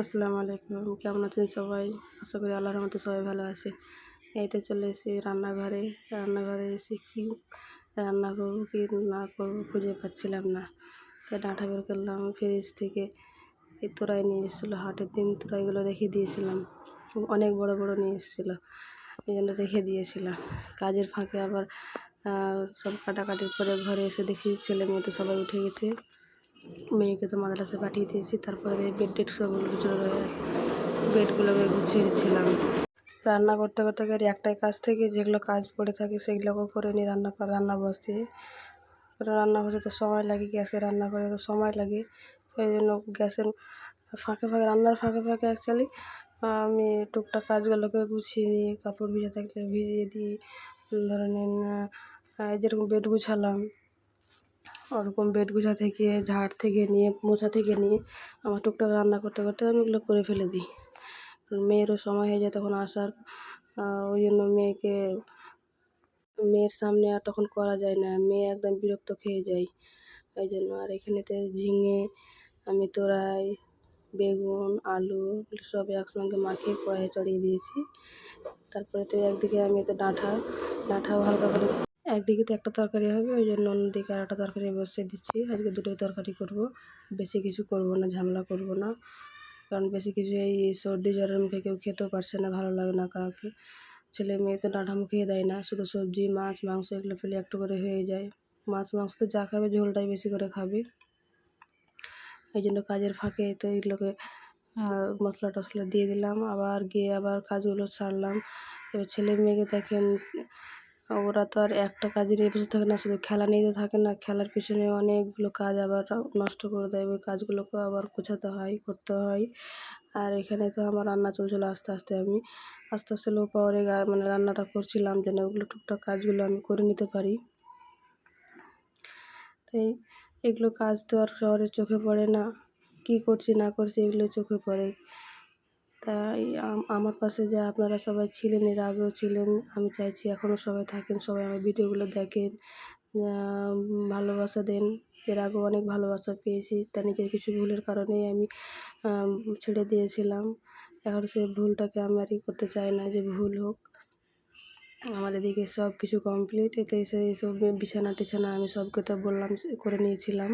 আসসালামু আলাইকুম। কেমন আছেন সবাই? আশা করি আল্লাহর মতো সবাই ভালো আছে এই তো চলে এসেছি রান্নাঘরে। রান্নাঘরে এসে কি রান্না করব, কি না করব খুঁজে পাচ্ছিলাম না। তাই ডাঁটা বের করলাম, ফ্রিজ থেকে এই তোরাই নিয়ে এসেছিল, হাটের দিন তোরাইগুলো রেখে দিয়েছিলাম। অনেক বড় বড় নিয়ে এসেছিল, এই জন্য রেখে দিয়েছিলাম। কাজের ফাঁকে আবার সব কাটাকাটির পরে ঘরে এসে দেখি ছেলে মেয়ে তো সবাই উঠে গেছে। মেয়েকে তো মাদ্রাসা পাঠিয়ে দিয়েছি, তারপরে বেড টেড সব উল্টো রয়ে আছে বেডগুলোকে গুছিয়ে দিচ্ছিলাম রান্না করতে করতে গেলে একটাই কাজ থেকে, যেগুলো কাজ পড়ে থাকে সেগুলোকে করে নিয়ে রান্না রান্না বসিয়ে। রান্না করতে তো সময় লাগে, গ্যাসে রান্না করে তো সময় লাগে। ওই জন্য গ্যাসের ফাঁকে ফাঁকে, রান্নার ফাঁকে ফাঁকে অ্যাকচুয়ালি আমি টুকটাক কাজগুলোকে গুছিয়ে নিই কাপড় ভিজে থাকলে ভিজিয়ে দিই। ধরে নিন যেরকম বেড গুছালাম। ওরকম বেড গুছা থেকে, ঝাড় থেকে নিয়ে, মোছা থেকে নিয়ে আমার টুকটাক রান্না করতে করতে আমি ওগুলো করে ফেলে দিই। মেয়েরও সময় হয়ে যায় তখন আসার ওই জন্য মেয়েকে, মেয়ের সামনে আর তখন করা যায় না। মেয়ে একদম বিরক্ত খেয়ে যায়। ওই জন্য আর এখানেতে ঝিঙে, আমি তোরাই বেগুন, আলু সব একসঙ্গে মাখিয়ে কড়াইয়ে চড়িয়ে দিয়েছি। তারপরে তো একদিকে আমি তো ডাঁটা ডাঁটাও হালকা করে একদিকে তো একটা তরকারি হবে, ওই জন্য অন্যদিকে আর একটা তরকারি বসিয়ে দিচ্ছি। আজকে দুটোই তরকারি করব, বেশি কিছু করব না, ঝামেলা করব না। কারণ বেশি কিছু এই সর্দি জ্বরের মুখে কেউ খেতেও পারছে না, ভালো লাগে না কাউকে। ছেলে মেয়ে তো ডাঁটা মুখিয়ে দেয় না, শুধু সবজি, মাছ, মাংস এগুলো ফেলে একটু করে হয়ে যায়। মাছ, মাংস তো যা খাবে, ঝোলটাই বেশি করে খাবে। এই জন্য কাজের ফাঁকে তো এগুলোকে মশলা টশলা দিয়ে দিলাম। আবার গিয়ে আবার কাজগুলো ছাড়লাম এবার ছেলে মেয়েকে দেখেন ওরা তো আর একটা কাজে নিয়ে বসে থাকে না, শুধু খেলা নিয়ে থাকে না, খেলার পিছনে অনেকগুলো কাজ আবার নষ্ট করে দেয়, ওই কাজগুলোকে আবার গোছাতে হয়, করতে হয়। আর এখানে তো আমার রান্না চলছিল আস্তে আস্তে আমি, আস্তে আস্তে লো পাওয়ারে মানে রান্নাটা করছিলাম যেন ওগুলো টুকটাক কাজগুলো আমি করে নিতে পারি। তাই এগুলো কাজ তো আর শহরের চোখে পড়ে না, কী করছি না করছি এগুলো চোখে পড়ে। তাই আম- আমার পাশে যে আপনারা সবাই ছিলেন, এর আগেও ছিলেন, আমি চাইছি এখনও সবাই থাকেন, সবাই আমার ভিডিওগুলো দেখেন ভালোবাসা দেন। এর আগেও অনেক ভালোবাসা পেয়েছি, তা নিজের কিছু ভুলের কারণেই আমি ছেড়ে দিয়েছিলাম। এখন সে ভুলটাকে আমি আর করতে চাই না, যে ভুল হোক। আমার এদিকে সব কিছু কমপ্লিট এতে এসে এইসব বিছানা টিছানা আমি সবকে তো বললাম, করে নিয়েছিলাম।